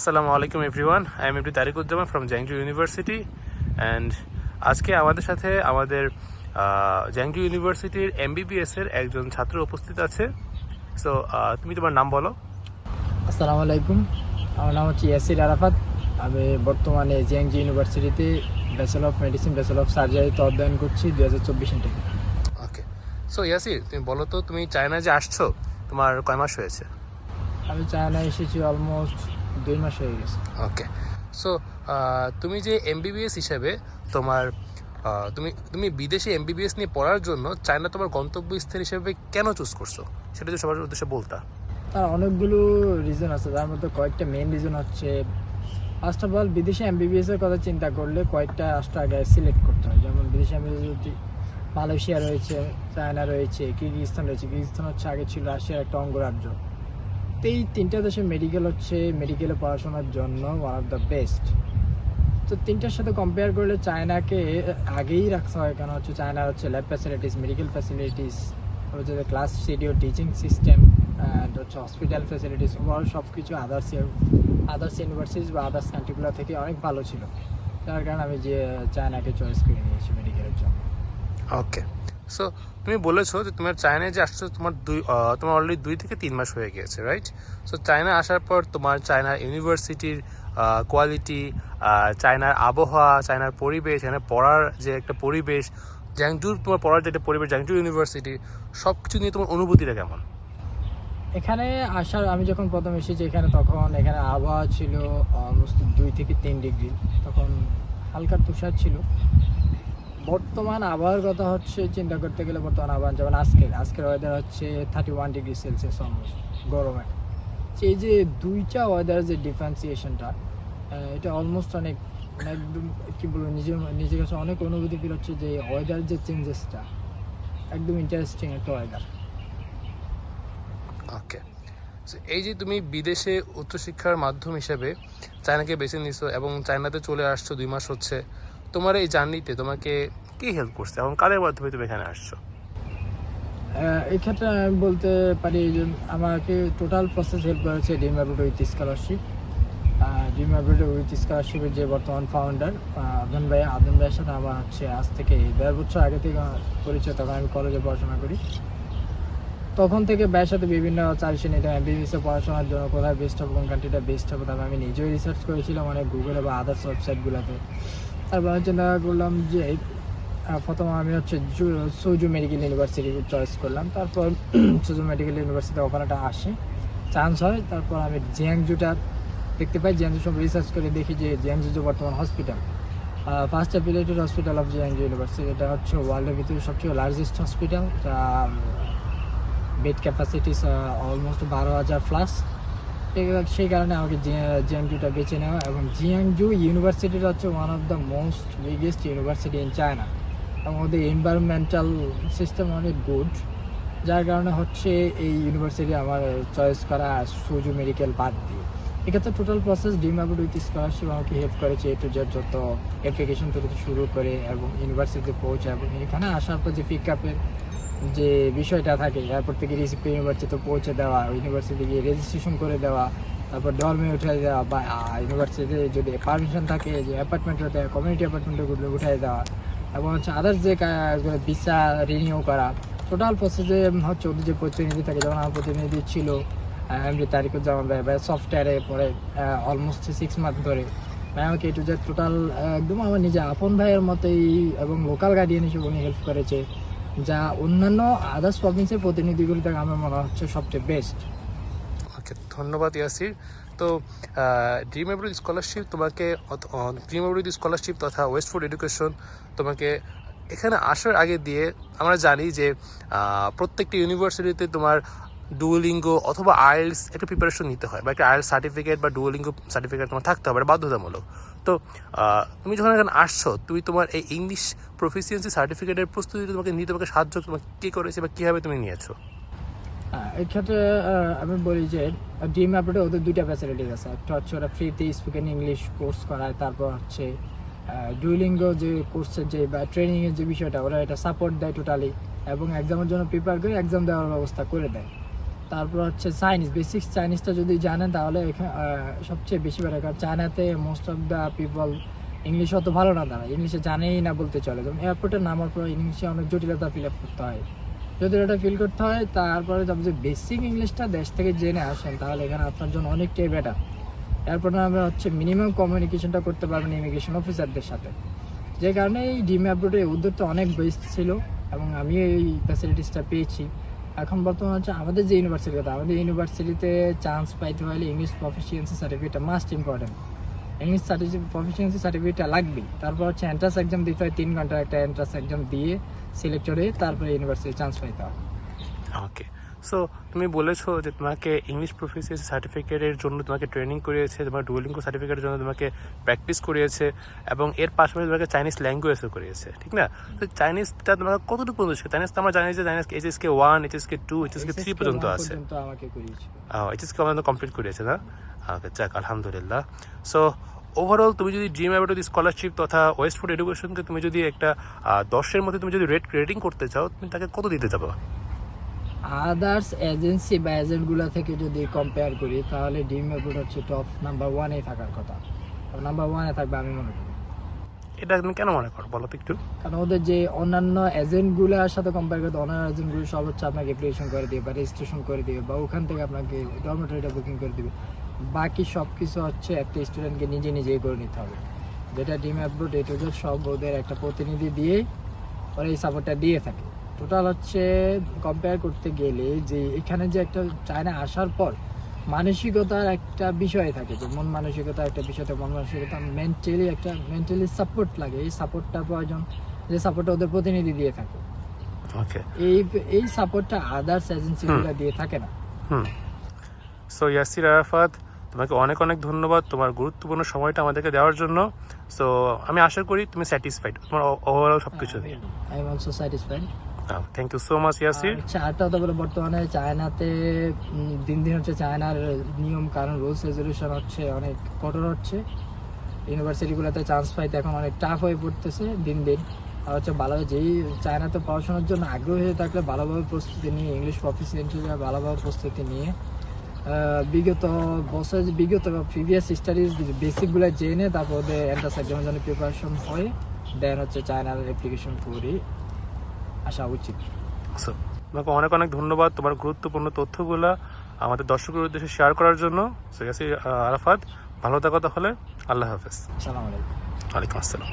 আসসালামু আলাইকুম everyone I am MD Tariquzzaman from Jiangsu university and আজকে আমাদের সাথে আমাদের জ্যাংজু ইউনিভার্সিটির এমবিবিএস এর একজন ছাত্র উপস্থিত আছে। সো তুমি তোমার নাম বলো। আসসালামু আলাইকুম। আমার নাম হচ্ছে ইয়াসির আরাফাত। আমি বর্তমানে জিয়াংজি ইউনিভার্সিটিতে bachelor of medicine bachelor of সার্জারিতে অধ্যয়ন করছি দু হাজার চব্বিশ থেকে। ওকে সো ইয়াসির তুমি বলো তো তুমি চায়না যে আসছো তোমার কয় মাস হয়েছে? আমি চায়না এসেছি অলমোস্ট দুই মাস হয়ে গেছে। ওকে সো তুমি যে এমবিবিএস হিসেবে তোমার তুমি তুমি বিদেশে এমবিবিএস নিয়ে পড়ার জন্য চায়না তোমার গন্তব্যস্থল হিসেবে কেন চুজ করছ? সেটা যদি সবার উদ্দেশ্যে বলতা। তার অনেকগুলো রিজন আছে। তার মধ্যে কয়েকটা মেইন রিজন হচ্ছে ফার্স্ট অফ অল বিদেশে এমবিবিএস এর কথা চিন্তা করলে কয়েকটা রাষ্ট্র আগে সিলেক্ট করতে হয়। যেমন বিদেশে এমবিবিএস যদি মালয়েশিয়া রয়েছে চায়না রয়েছে কিরগিজস্তান রয়েছে কিরগিজস্তান হচ্ছে আগে ছিল রাশিয়ার একটা অঙ্গরাজ্য। এই তিনটা দেশে মেডিকেল হচ্ছে মেডিকেলে পড়াশোনার জন্য ওয়ান অফ দ্য বেস্ট তো তিনটার সাথে কম্পেয়ার করলে চায়নাকে আগেই রাখতে হয়, কেন হচ্ছে চায়নার হচ্ছে ল্যাব ফ্যাসিলিটিস মেডিকেল ফ্যাসিলিটিস হচ্ছে class studio teaching system and হচ্ছে হসপিটাল ফ্যাসিলিটিস ওভারঅল সব কিছু আদার্স আদার্স ইউনিভার্সিটিস বা আদার্স কান্ট্রিগুলো থেকে অনেক ভালো ছিল। তার কারণে আমি যে চায়নাকে চয়েস করে নিয়েছি মেডিকেলের জন্য। ওকে সো তুমি বলেছ যে তোমার চায়নায় যে আসছো, তোমার দুই তোমার অলরেডি দুই থেকে তিন মাস হয়ে গিয়েছে রাইট সো চায়না আসার পর তোমার চায়না ইউনিভার্সিটির কোয়ালিটি চায়নার আবহাওয়া চায়নার পরিবেশ এখানে পড়ার যে একটা পরিবেশ জ্যাংজুর তোমার পড়ার যে একটা পরিবেশ জ্যাংজু ইউনিভার্সিটি সব কিছু নিয়ে তোমার অনুভূতিটা কেমন? এখানে আসার, আমি যখন প্রথম এসেছি এখানে, তখন এখানে আবহাওয়া ছিল অলমোস্ট দুই থেকে তিন ডিগ্রি তখন হালকা তুষার ছিল। বর্তমান আবহাওয়ার কথা হচ্ছে, চিন্তা করতে গেলে বর্তমান আবহাওয়া, যেমন আজকের আজকের ওয়েদার হচ্ছে thirty one degree Celsius almost গরমে এই যে দুইটা ওয়েদার যে ডিফারেন্সিয়েশনটা এটা অলমোস্ট অনেক মানে একদম কী বলব, নিজের নিজের কাছে অনেক অনুভূতি ফিল হচ্ছে যে ওয়েদার যে চেঞ্জেসটা একদম ইন্টারেস্টিং একটা ওয়েদার ওকে এই যে তুমি বিদেশে উচ্চশিক্ষার মাধ্যম হিসেবে চায়নাকে বেছে নিছো এবং চায়নাতে চলে আসছো দুই মাস হচ্ছে তোমার এই জার্নিতে তোমাকে কি হেল্প করছে? এবং কাদের মাধ্যমে তুমি এখানে আসছো? আহ, এই ক্ষেত্রে আমি বলতে পারি যে আমাকে টোটাল প্রসেস হেল্প করেছে ডিম অ্যাবুড উইথ স্কলারশিপ ডিম অ্যাবুড উইথ স্কলারশিপের যে বর্তমান ফাউন্ডার আদম ভাই আদম ভাইয়ের সাথে আমার হচ্ছে আজ থেকে দেড় বছর আগে থেকে পরিচয় তখন আমি কলেজে পড়াশোনা করি। তখন থেকে ভাইয়ের সাথে বিভিন্ন চালিয়ে নিতাম এমবিবিএসে পড়াশোনার জন্য কোথায় বেস্ট হবে কোন কান্ট্রিটা বেস্ট হবে তবে আমি নিজেই রিসার্চ করেছিলাম অনেক গুগলে বা আদার্স ওয়েবসাইটগুলোতে তারপর আমি চিন্তা করলাম যে প্রথম আমি হচ্ছে সুজু মেডিকেল ইউনিভার্সিটি চয়েস করলাম। তারপর সুজু মেডিকেল ইউনিভার্সিটি অফারটা আসে। চান্স হয়, তারপর আমি জিয়াংজুটা দেখতে পাই। জিয়াংজু সব রিসার্চ করে দেখি যে, জিয়াংজু যে বর্তমান hospital first affiliated hospital of Jiangsu university এটা হচ্ছে ওয়ার্ল্ডের ভিতরে সবচেয়ে largest hospital bed capacities almost বারো হাজার প্লাস সেই কারণে আমাকে জিয়াংজুটা বেছে নেওয়া এবং জিয়াংজু ইউনিভার্সিটিটা হচ্ছে one of the most biggest university in China এবং ওদের এনভায়রনমেন্টাল সিস্টেম অনেক গুড যার কারণে হচ্ছে এই ইউনিভার্সিটি আমার চয়েস করা সুজু মেডিকেল বাদ দিয়ে। এক্ষেত্রে টোটাল প্রসেস ডিমাবুড উইথ স্কলারশিপ আমাকে হেল্প করেছে এ টু জেড যত অ্যাপ্লিকেশন থেকে শুরু করে এবং ইউনিভার্সিটিতে পৌঁছা এবং এখানে আসার পর যে পিক আপের যে বিষয়টা থাকে এয়ারপোর্ট থেকে রিসিভ করে পৌঁছে দেওয়া ইউনিভার্সিটি গিয়ে রেজিস্ট্রেশন করে দেওয়া, তারপর ডরমে উঠে দেওয়া বা ইউনিভার্সিটিতে যদি পারমিশন থাকে, যে অ্যাপার্টমেন্টে কমিউনিটি অ্যাপার্টমেন্টগুলো উঠে দেওয়া, এবং হচ্ছে আদার্স যে ভিসা রিনিউ করা টোটাল প্রসেসে হচ্ছে ওদের যে প্রতিনিধি থাকে, যেমন আমার প্রতিনিধি ছিল এমডি তারিকুজ্জামান ভাই ভাই সফটওয়্যারে পরে অলমোস্ট সিক্স মান্থ ধরে। ভাই, আমাকে এটু যে টোটাল একদম আমার নিজে আপন ভাইয়ের মতোই এবং লোকাল গার্ডিয়ান হিসেবে উনি হেল্প করেছে। যা অন্যান্য আদার্স প্রভিন্সের প্রতিনিধিগুলি থেকে আমার মনে হচ্ছে সবচেয়ে বেস্ট ওকে ধন্যবাদ ইয়াসির। তো ড্রিম এব্রিড স্কলারশিপ তোমাকে ড্রিম এব্রিড স্কলারশিপ তথা ওয়েস্ট ফুড এডুকেশন তোমাকে এখানে আসার আগে দিয়ে আমরা জানি যে প্রত্যেকটি ইউনিভার্সিটিতে তোমার ডুয়োলিঙ্গো অথবা আইএলস একটা প্রিপারেশন নিতে হয়, বা একটা আইএলস সার্টিফিকেট বা ডুয়োলিঙ্গো সার্টিফিকেট তোমার থাকতে হবে বাধ্যতামূলক। তো তুমি যখন এখানে আসছো, তুমি তোমার এই ইংলিশ প্রফিসিয়েন্সি সার্টিফিকেটের প্রস্তুতি তোমাকে নিয়ে, তোমাকে সাহায্য তোমাকে কী করেছে বা কীভাবে তুমি নিয়েছো? এক্ষেত্রে আমি বলি যে ডিম অ্যাপে ওদের দুইটা ফ্যাসিলিটিস আছে। একটা হচ্ছে ওরা ফ্রিতে স্পোকেন ইংলিশ কোর্স করায়, তারপর হচ্ছে ডুইলিঙ্গ যে কোর্সের যে, বা ট্রেনিংয়ের যে বিষয়টা, ওরা এটা সাপোর্ট দেয় টোটালি এবং এক্সামের জন্য প্রিপেয়ার করে এক্সাম দেওয়ার ব্যবস্থা করে দেয়। তারপর হচ্ছে চাইনিজ বেসিক চাইনিজটা যদি জানেন তাহলে এখানে সবচেয়ে বেশি বেড়ে কারণ চায়নাতে most of the people English অত ভালো না তারা। ইংলিশে জানেই না, বলতে চলে। যেমন এয়ারপোর্টে নামার পর ইংলিশে অনেক জটিলতা ফিল আপ করতে হয়। জটিলতা ফিল করতে হয়, তারপরে আপনি যে বেসিক ইংলিশটা দেশ থেকে জেনে আসেন, তাহলে এখানে আপনার জন্য অনেকটাই বেটার এয়ারপোর্টে আমরা হচ্ছে মিনিমাম কমিউনিকেশনটা করতে পারবেন ইমিগ্রেশন অফিসারদের সাথে। যে কারণে এই ডিম অ্যাপ্রোডের উদ্যোগটা অনেক বেস্ট ছিল এবং আমি এই ফ্যাসিলিটিসটা পেয়েছি। এখন বর্তমানে হচ্ছে আমাদের যে ইউনিভার্সিটি কথা আমাদের ইউনিভার্সিটিতে চান্স পাইতে হলে ইংলিশ প্রফিসিয়েন্সি সার্টিফিকেটটা must important English certificate proficiency সার্টিফিকেটটা লাগবেই। তারপর হচ্ছে এন্ট্রান্স এক্সাম দিতে হয়, তিন ঘণ্টার একটা এন্ট্রান্স এক্সাম দিয়ে সিলেক্ট হয়ে তারপরে ইউনিভার্সিটি চান্স পাইতে হয়। ওকে সো তুমি বলেছ যে তোমাকে ইংলিশ প্রফিসিয়েন্সি সার্টিফিকেটের জন্য তোমাকে ট্রেনিং করিয়েছে তোমার ডুয়েলিঙ্গো সার্টিফিকেটের জন্য তোমাকে প্র্যাকটিস করিয়েছে এবং এর পাশাপাশি তোমাকে চাইনিজ ল্যাঙ্গুয়েজও করিয়েছে ঠিক না? তো চাইনিজটা তোমাকে কতটুকু পর্যন্ত চাইনিজ তো আমরা জানি যে Chinese H S K one H S K two H S K three পর্যন্ত আছে। এইচ এস কে পর্যন্ত কমপ্লিট করিয়েছে না? ওকে যাক আলহামদুলিল্লাহ। সো ওভারঅল তুমি যদি ড্রিম অ্যাবাউট স্কলারশিপ তথা ওয়েস্ট ফুড এডুকেশনকে তুমি যদি একটা দশের মধ্যে তুমি যদি রেট রেটিং করতে চাও তুমি তাকে কত দিতে যাব? আদার্স এজেন্সি বা এজেন্টগুলো থেকে যদি কম্পেয়ার করি তাহলে ডিম অ্যাপ্রোড হচ্ছে টপ নাম্বার ওয়ানে থাকার কথা। নাম্বার ওয়ানে থাকবে আমি মনে করি। এটা তুমি কেন মনে করো বলো তো একটু? কারণ ওদের যে অন্যান্য এজেন্টগুলোর সাথে কম্পেয়ার করতে অন্যান্য এজেন্টগুলো সব হচ্ছে আপনাকে অ্যাপ্লিকেশন করে দিবে বা রেজিস্ট্রেশন করে দিবে বা ওখান থেকে আপনাকে ডরমেটরিটা বুকিং করে দিবে। বাকি সব কিছু হচ্ছে একটা স্টুডেন্টকে নিজে নিজেই করে নিতে হবে। যেটা ডিম অ্যাপ্রোড এ টু জেড সব ওদের একটা প্রতিনিধি দিয়ে ওরা এই সাপোর্টটা দিয়ে থাকে। টোটাল হচ্ছে কম্পেয়ার করতে গেলে যে এখানে যে একটা চায়না আসার পর মানসিকতার একটা বিষয় থাকে যে মন মানসিকতা একটা বিষয় থাকে মন মানসিকতা মেন্টালি একটা মেন্টালি সাপোর্ট লাগে। এই সাপোর্টটা প্রয়োজন যে সাপোর্টটা ওদের প্রতিনিধি দিয়ে থাকে। এই এই সাপোর্টটা আদার্স এজেন্সিগুলো দিয়ে থাকে না। সো ইয়াসির আরাফাত তোমাকে অনেক অনেক ধন্যবাদ তোমার গুরুত্বপূর্ণ সময়টা আমাদেরকে দেওয়ার জন্য। সো আমি আশা করি তুমি স্যাটিসফাইড তোমার ওভারঅল সব কিছু দিয়ে I am also satisfied thank you so much Yasir আরেকটা বলে বর্তমানে চায়নাতে দিন দিন হচ্ছে চায়নার নিয়ম, কারণ রুলস রেজলিউশন হচ্ছে অনেক কঠোর হচ্ছে। ইউনিভার্সিটিগুলোতে চান্স পাইতে এখন অনেক টাফ হয়ে পড়তেছে দিন দিন। আর হচ্ছে ভালোভাবে যেই চায়নাতে পড়াশোনার জন্য আগ্রহী হয়ে থাকলে ভালোভাবে প্রস্তুতি নিয়ে ইংলিশ প্রফিসিয়েন্সি ভালোভাবে প্রস্তুতি নিয়ে বিগত বছর বিগত প্রিভিয়াস স্টাডিজ বেসিকগুলো জেনে তারপর ওদের এন্ট্রান্স এক্সামের জন্য প্রিপারেশন হয়ে দেন হচ্ছে চায়নার অ্যাপ্লিকেশন করে আসা উচিত। তোমাকে অনেক অনেক ধন্যবাদ তোমার গুরুত্বপূর্ণ তথ্যগুলো আমাদের দর্শকের উদ্দেশ্যে শেয়ার করার জন্য। সো আরাফাত ভালো থাকো তাহলে। আল্লাহ হাফেজ। আসসালামাইকুম আলাইকুম। ওয়ালাইকুম আসসালাম।